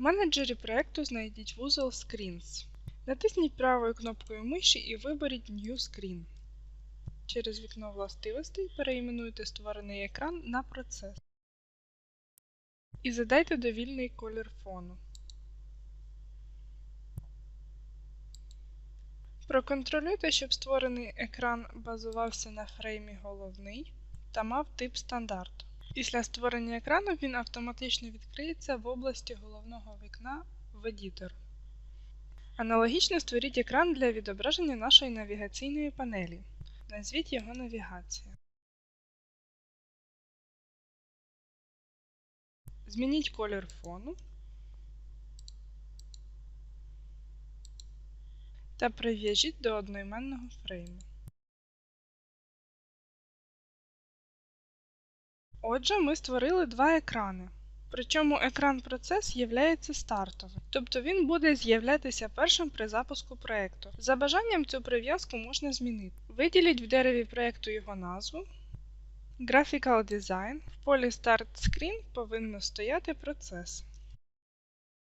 В менеджері проекту знайдіть вузол Screens. Натисніть правою кнопкою миші і виберіть New Screen. Через вікно властивостей переіменуйте створений екран на процес. І задайте довільний колір фону. Проконтролюйте, щоб створений екран базувався на фреймі головний та мав тип стандарт. Після створення екрану він автоматично відкриється в області головного вікна в Editor. Аналогічно створіть екран для відображення нашої навігаційної панелі. Назвіть його навігація. Змініть колір фону та прив'яжіть до одноіменного фрейму. Отже, ми створили два екрани. Причому екран процес є стартовим, тобто він буде з'являтися першим при запуску проєкту. За бажанням цю прив'язку можна змінити. Виділіть в дереві проєкту його назву. Graphical Design. В полі Start Screen повинно стояти процес.